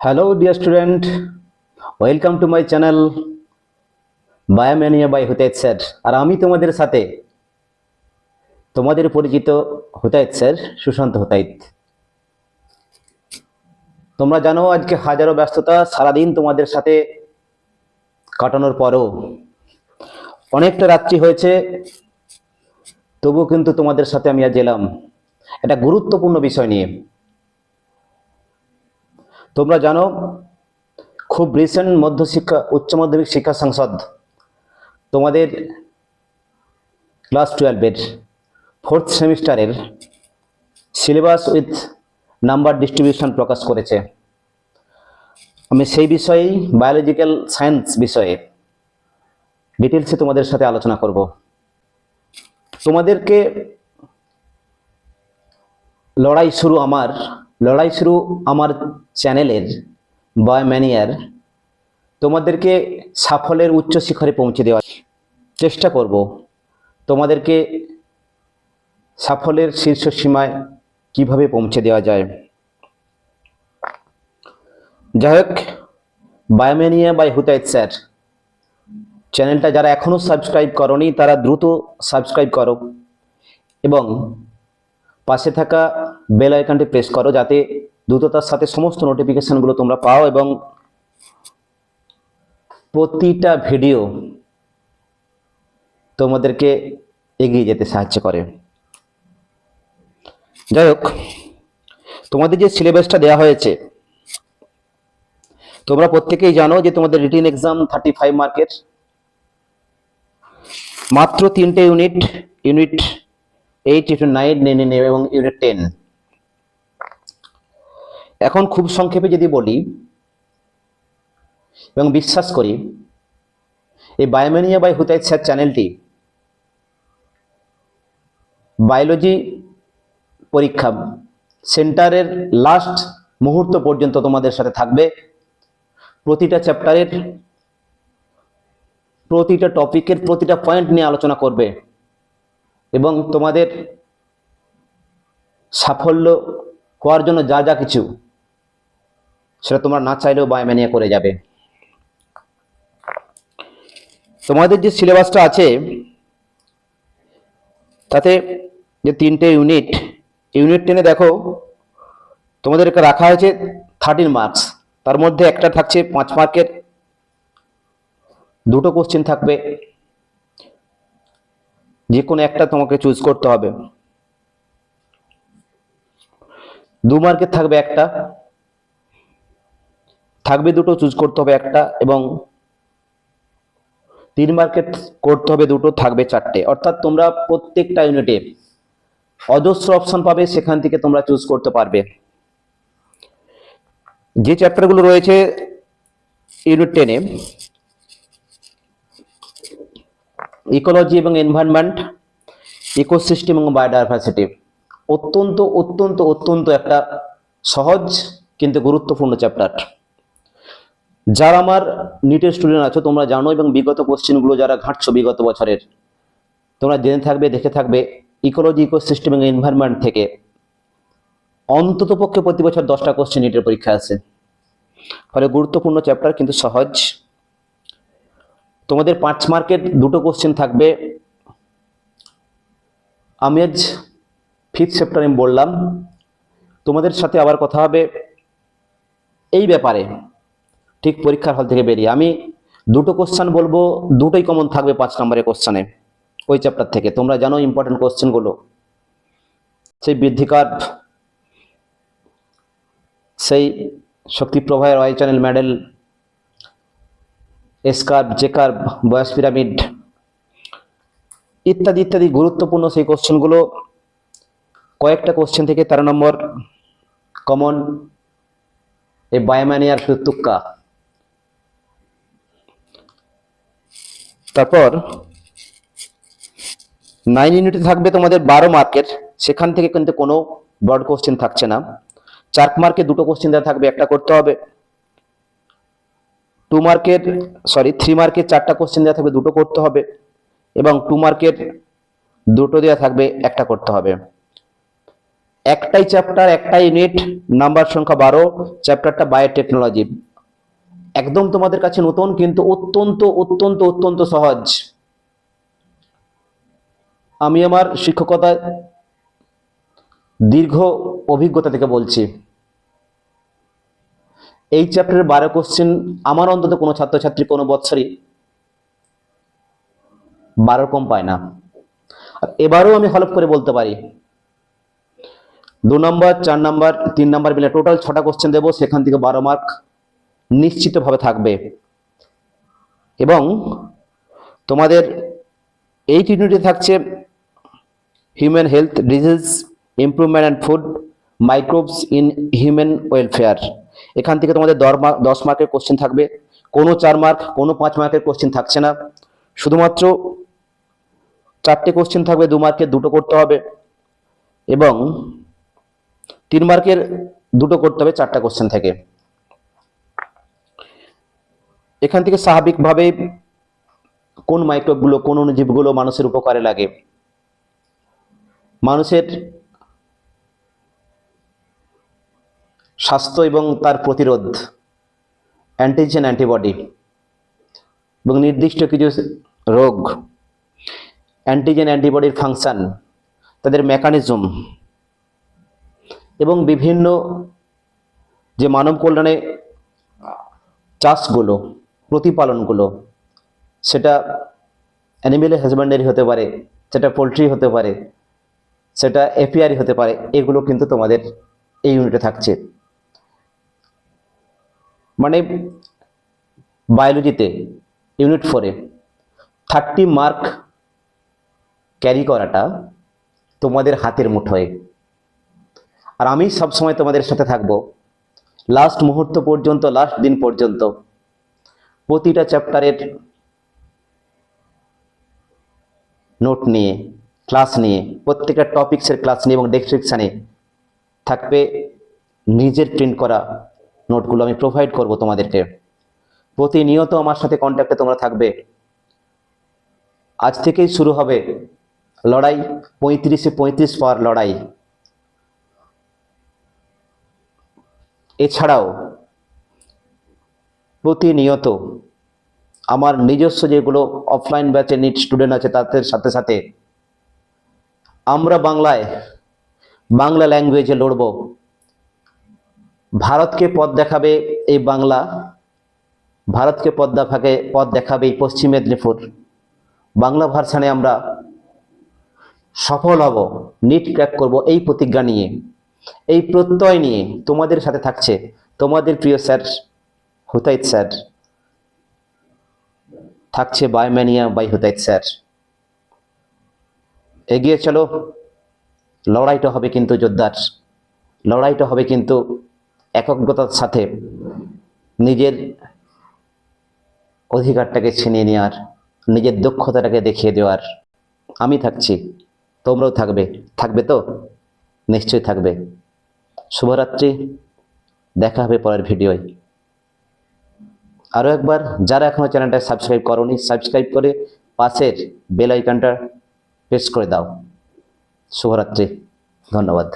Hello dear student welcome to my channel Biomania by হুতায়ত sir আর আমি তোমাদের সাথে তোমাদের পরিচিত হুতায়ত স্যার সুশান্ত হুতায়ত তোমরা জানো আজকে হাজারো ব্যস্ততা সারাদিন তোমাদের সাথে কাটানোর পরও অনেকটা রাত্রি হয়েছে তবু কিন্তু তোমাদের সাথে আমি আজ এলাম। একটা গুরুত্বপূর্ণ বিষয় নিয়ে। তোমরা জানো, খুব রিসেন্ট মধ্যশিক্ষা, উচ্চ মাধ্যমিক শিক্ষা সংসদ তোমাদের ক্লাস টুয়েলভের ফোর্থ সেমিস্টারের সিলেবাস উইথ নাম্বার ডিস্ট্রিবিউশন প্রকাশ করেছে। আমি সেই বিষয়েই বায়োলজিক্যাল সায়েন্স বিষয়ে ডিটেলসে তোমাদের সাথে আলোচনা করব। তোমাদেরকে লড়াই শুরু আমার লড়াই শুরু আমার চ্যানেলের বায়োম্যানিয়ার তোমাদেরকে সাফল্যের উচ্চ শিখরে পৌঁছে দেওয়ার চেষ্টা করব। তোমাদেরকে সাফল্যের শীর্ষ সীমায় কীভাবে পৌঁছে দেওয়া যায়? যাই হোক বায়োম্যানিয়া বাই হুতায়ত স্যার। চ্যানেলটা যারা এখনও সাবস্ক্রাইব করনি, তারা দ্রুত সাবস্ক্রাইব করো এবং পাশে থাকা বেল আইকনটি প্রেস করো যাতে দ্রুততার সাথে সমস্ত নোটিফিকেশনগুলো তোমরা পাও এবং প্রতিটা ভিডিও তোমাদেরকে এগিয়ে যেতে সাহায্য করে। যাই হোক তোমাদের যে সিলেবাসটা দেওয়া হয়েছে, তোমরা প্রত্যেকেই জানো যে তোমাদের রিটিন এক্সাম থার্টি ফাইভ মার্কের মাত্র তিনটে unit unit eight unit nine এবং ইউনিট টেন এখন খুব সংক্ষেপে যদি বলি এবং বিশ্বাস করি, এই বায়োমেনিয়া বাই হুতাইত স্যার চ্যানেলটি বায়োলজি পরীক্ষা সেন্টারের লাস্ট মুহূর্ত পর্যন্ত তোমাদের সাথে থাকবে। প্রতিটা চ্যাপ্টারের প্রতিটা টপিকের প্রতিটা পয়েন্ট নিয়ে আলোচনা করবে এবং তোমাদের সাফল্য হওয়ার জন্য যা যা কিছু সেটা তোমরা না চাইলেও বায়োম্যানিয়া করে যাবে। তোমাদের যে সিলেবাসটা আছে, তাতে যে তিনটে ইউনিট ইউনিট টেনে দেখো, তোমাদেরকে রাখা হয়েছে থার্টিন মার্কস তার মধ্যে একটা থাকছে পাঁচ মার্কের, দুটো কোশ্চেন থাকবে। যে কোনো একটা তোমাকে চুজ করতে হবে। দু মার্কের থাকবে একটা। থাকবে দুটো চুজ করতে হবে একটা এবং তিন মার্কেট করতে হবে দুটো, থাকবে চারটে। অর্থাৎ তোমরা প্রত্যেকটা ইউনিটে অজস্র অপশন পাবে, সেখান থেকে তোমরা চুজ করতে পারবে। যে চ্যাপ্টারগুলো রয়েছে ইউনিট টেনে ইকোলজি এবং এনভায়রনমেন্ট ইকোসিস্টেম এবং বায়োডাইভার্সিটি অত্যন্ত অত্যন্ত অত্যন্ত একটা সহজ কিন্তু গুরুত্বপূর্ণ চ্যাপ্টার যারা আমার নিটের স্টুডেন্ট আছো, তোমরা জানো এবং বিগত কোশ্চেনগুলো যারা ঘাঁটছো বিগত বছরের, তোমরা জেনে থাকবে, দেখে থাকবে ইকোলজি ইকোসিস্টেম এবং এনভায়রনমেন্ট থেকে অন্তত পক্ষে প্রতি বছর দশটা কোশ্চেন নিটের পরীক্ষা আছে। ফলে গুরুত্বপূর্ণ চ্যাপ্টার কিন্তু সহজ। তোমাদের পাঁচ মার্কের দুটো কোশ্চেন থাকবে। আমি আজ ফিফথ চ্যাপ্টার আমি বললাম, তোমাদের সাথে আবার কথা হবে এই ব্যাপারে। ঠিক পরীক্ষার হল থেকে বেরিয়ে আমি দুটো কোশ্চেন বলব, দুটোই কমন থাকবে পাঁচ নম্বরের কোশ্চেনে ওই চ্যাপ্টার থেকে। তোমরা জানো ইম্পর্টেন্ট কোশ্চেনগুলো সেই বৃদ্ধি কার্ভ সেই শক্তি প্রবাহের Y channel model S curve J curve বয়স পিরামিড ইত্যাদি ইত্যাদি গুরুত্বপূর্ণ সেই কোশ্চেনগুলো কয়েকটা কোশ্চেন থেকে তেরো নম্বর কমন এই বায়োম্যানিয়ার তুক্কা তারপর নাইন ইউনিটে থাকবে তোমাদের বারো মার্কের সেখান থেকে কিন্তু কোনো ব্রড কোশ্চেন থাকছে না। চার মার্কে দুটো কোশ্চেন দেওয়া থাকবে, একটা করতে হবে। টু মার্কের সরি থ্রি মার্কের চারটা কোশ্চেন দেওয়া থাকবে, দুটো করতে হবে। এবং টু মার্কের দুটো দেওয়া থাকবে, একটা করতে হবে। একটাই চ্যাপ্টার একটাই ইউনিট নাম্বার সংখ্যা বারো চ্যাপ্টারটা বায়োটেকনোলজি একদম তোমাদের কাছে নতুন, কিন্তু অত্যন্ত অত্যন্ত অত্যন্ত সহজ। আমি আমার শিক্ষকতায় দীর্ঘ অভিজ্ঞতা থেকে বলছি। এই চ্যাপ্টারের বারো কোশ্চেন আমার অন্তত কোনো ছাত্রছাত্রী কোনো বৎসরই বারো কম পায় না। আর এবারও আমি হলফ করে বলতে পারি। দু নম্বর চার নম্বর তিন নম্বর মিলে টোটাল ছটা কোশ্চেন দেবো, সেখান থেকে বারো মার্ক নিশ্চিতভাবে থাকবে। এবং তোমাদের এই ইউনিটে থাকছে human health disease improvement and food microbes in human welfare এখান থেকে তোমাদের দশ মার্কের কোশ্চেন থাকবে। কোনো চার মার্ক, কোনো পাঁচ মার্কের কোশ্চেন থাকছে না। শুধুমাত্র চারটে কোশ্চেন থাকবে, দু মার্কের দুটো করতে হবে। এবং তিন মার্কের দুটো করতে হবে চারটা কোশ্চেন থেকে। এখান থেকে স্বাভাবিকভাবে কোন মাইক্রোবগুলো, কোন অণুজীবগুলো মানুষের উপকারে লাগে? মানুষের স্বাস্থ্য এবং তার প্রতিরোধ অ্যান্টিজেন অ্যান্টিবডি এবং নির্দিষ্ট কিছু রোগ অ্যান্টিজেন অ্যান্টিবডির ফাংশন তাদের মেকানিজম এবং বিভিন্ন যে মানব কল্যাণে চাষগুলো প্রতিপালনগুলো, সেটা অ্যানিমেল হাজব্যান্ডারি হতে পারে, সেটা পোলট্রি হতে পারে, সেটা এপিআরি হতে পারে, এগুলো কিন্তু তোমাদের এই ইউনিটে থাকছে। মানে বায়োলজিতে ইউনিট ফোরে থার্টি মার্ক ক্যারি করাটা তোমাদের হাতের মুঠোয়। আর আমি সবসময় তোমাদের সাথে থাকব। লাস্ট মুহূর্ত পর্যন্ত লাস্ট দিন পর্যন্ত প্রতিটা চ্যাপ্টারের নোট নিয়ে ক্লাস নিয়ে, প্রত্যেকটা টপিক্সের ক্লাস নিয়ে এবং ডেসক্রিপশানে থাকবে নিজের প্রিন্ট করা নোটগুলো আমি প্রোভাইড করব তোমাদেরকে। প্রতিনিয়ত আমার সাথে কন্ট্যাক্টে তোমরা থাকবে। আজ থেকেই শুরু হবে লড়াই, পঁয়ত্রিশে পঁয়ত্রিশ পাওয়ার লড়াই। এছাড়াও প্রতিনিয়ত আমার নিজস্ব যেগুলো অফলাইন ব্যাচে নিট স্টুডেন্ট আছে তাদের সাথে সাথে আমরা বাংলায় বাংলা ল্যাঙ্গুয়েজে লড়ব। ভারতকে পথ দেখাবে এই বাংলা, ভারতকে পথ দেখাবে পথ দেখাবে এই পশ্চিম মেদিনীপুর। বাংলা ভার্সানে আমরা সফল হব নিট ক্র্যাক করব এই প্রতিজ্ঞা নিয়ে। এই প্রত্যয় নিয়ে তোমাদের সাথে থাকছে তোমাদের প্রিয় স্যার হুতাইত স্যার থাকছে বায়োম্যানিয়া বাই হুতাইত স্যার এগিয়ে চলো। লড়াইটা হবে কিন্তু যোদ্ধার। লড়াইটা হবে কিন্তু একগ্রতার সাথে। নিজের অধিকারটাকে ছিনিয়ে নেওয়ার, নিজের দক্ষতাটাকে দেখিয়ে দেওয়ার। আমি থাকছি, তোমরাও থাকবে। থাকবে তো? নিশ্চয়ই থাকবে। শুভরাত্রি। দেখা হবে পরের ভিডিওয়। আরও একবার, যারা এখনও চ্যানেলটা সাবস্ক্রাইব করনি, সাবস্ক্রাইব করে পাশের বেল আইকনটা প্রেস করে দাও। শুভরাত্রি, ধন্যবাদ।